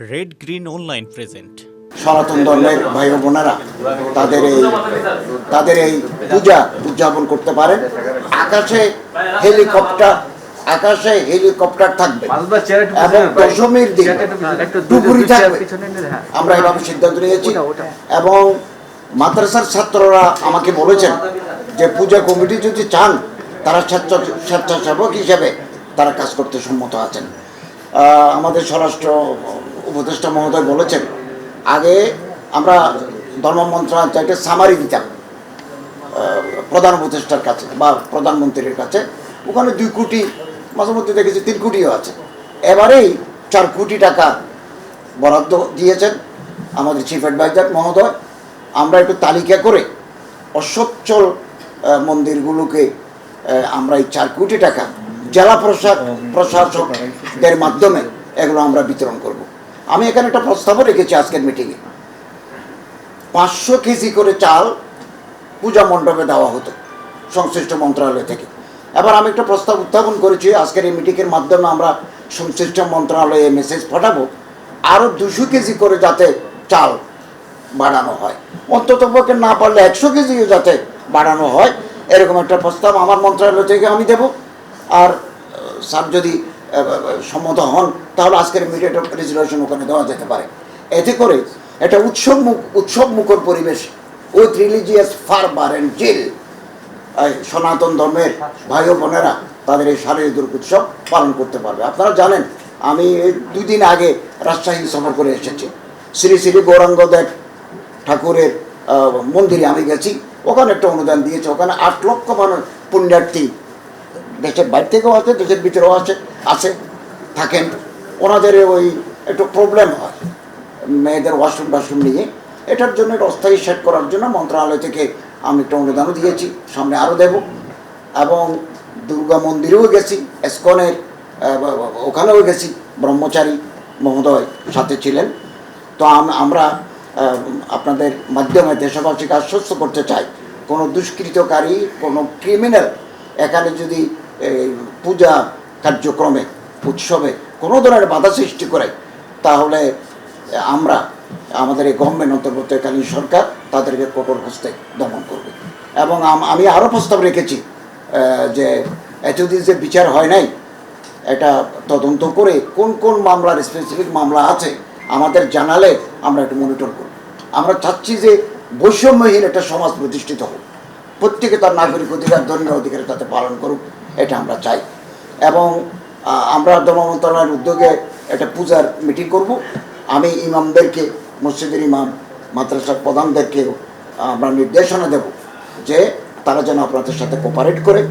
Red green online present সনাতন ধর্মের ভাই বোনেরা, তাদের এই তাদের এই পূজা উদযাপন করতে পারেন আকাশে হেলিকপ্টার আকাশে হেলিকপ্টার থাকবে এবং দশমীর দিন ডুবুরি থাকবে। আমরা এভাবে সিদ্ধান্ত নিয়েছি। এবং মাদ্রাসার ছাত্ররা আমাকে বলেছেন যে পূজা কমিটি যদি চান, তারা স্বেচ্ছা স্বেচ্ছাসেবক হিসেবে তারা কাজ করতে সম্মত আছেন আমাদের স্বরাষ্ট্র উপদেষ্টা মহোদয় বলেছেন, আগে আমরা ধর্ম মন্ত্রণালয় মন্ত্রণালয়কে সামারি দিতাম প্রধান উপদেষ্টার কাছে বা প্রধানমন্ত্রীর কাছে। ওখানে দুই কোটি মাঝে মধ্যে দেখেছি তিন কোটিও আছে। এবারেই চার কোটি টাকা বরাদ্দ দিয়েছেন আমাদের চিফ অ্যাডভাইজার মহোদয়। আমরা একটু তালিকা করে অসচ্ছল মন্দিরগুলোকে আমরা এই চার কোটি টাকা জেলা প্রশাসক, প্রশাসকদের মাধ্যমে এগুলো আমরা বিতরণ করব। আমি এখানে একটা প্রস্তাবও রেখেছি আজকের মিটিংয়ে পাঁচশো কেজি করে চাল পূজা মণ্ডপে দেওয়া হতো সংশ্লিষ্ট মন্ত্রণালয় থেকে। এবার আমি একটা প্রস্তাব উত্থাপন করেছি, আজকের এই মিটিংয়ের মাধ্যমে আমরা সংশ্লিষ্ট মন্ত্রণালয়ে মেসেজ পাঠাবো আরও দুশো কেজি করে যাতে চাল বাড়ানো হয়। অন্তত পক্ষে না পারলে একশো কেজিও যাতে বাড়ানো হয়, এরকম একটা প্রস্তাব আমার মন্ত্রণালয় থেকে আমি দেব। আর স্যার যদি সম্মত হন, তাহলে আজকের ইমিডিয়েট রেজুলেশন ওখানে দেওয়া যেতে পারে। এতে করে একটা উৎসব উৎসব মুখর পরিবেশ with religious fervour and zeal সনাতন ধর্মের ভাই বোনেরা তাদের এই শারীরিক দুর্গোৎসব পালন করতে পারবে। আপনারা জানেন, আমি এই দুই দিন আগে রাজশাহী সফর করে এসেছি। শ্রী শ্রী গৌরাঙ্গদেব ঠাকুরের মন্দিরে আমি গেছি। ওখানে একটা অনুদান দিয়েছে। ওখানে আট লক্ষ মানুষ পুণ্যার্থী দেশের বাইরে থেকেও আছে দেশের ভিতরেও আছে আছে থাকেন। ওনাদের ওই একটু প্রবলেম হয়, মেয়েদের ওয়াশরুম টাশরুম নিয়ে। এটার জন্য অস্থায়ী সেট করার জন্য মন্ত্রণালয় থেকে আমি একটা অনুদানও দিয়েছি, সামনে আরও দেব। এবং দুর্গা মন্দিরেও গেছি, এসকনের ওখানেও গেছি, ব্রহ্মচারী মহোদয় সাথে ছিলেন। তো আমরা আপনাদের মাধ্যমে দেশবাসীকে আশ্বস্ত করতে চাই, কোনো দুষ্কৃতকারী, কোনো ক্রিমিনাল এখানে যদি এই, পূজা কার্যক্রমে উৎসবে কোনো ধরনের বাধা সৃষ্টি করে তাহলে আমরা আমাদের এই গভর্নমেন্ট অন্তর্বর্তীকালীন সরকার তাদেরকে কঠোর হস্তে দমন করবে। এবং আমি আরও প্রস্তাব রেখেছি যে এতদিন যে বিচার হয় নাই এটা তদন্ত করে কোন কোন মামলার স্পেসিফিক মামলা আছে আমাদের জানালে আমরা একটু মনিটর করব। আমরা চাচ্ছি যে বৈষম্যহীন একটা সমাজ প্রতিষ্ঠিত হোক। প্রত্যেকে তার নাগরিক অধিকার ধর্মীয় অধিকার তাতে পালন করুক। এটা আমরা চাই। এবং আমরা ধর্ম মন্ত্রণালয়ের উদ্যোগে একটা পূজার মিটিং করব। আমি ইমামদেরকে, মসজিদের ইমাম, মাদ্রাসার প্রধানদেরকেও আমরা নির্দেশনা দেব যে তারা যেন আপনাদের সাথে কোপারেট করে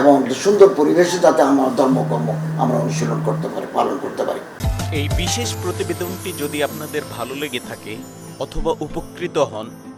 এবং সুন্দর পরিবেশে যাতে আমার ধর্মকর্ম আমরা অনুশীলন করতে পারি, পালন করতে পারি। এই বিশেষ প্রতিবেদনটি যদি আপনাদের ভালো লেগে থাকে অথবা উপকৃত হন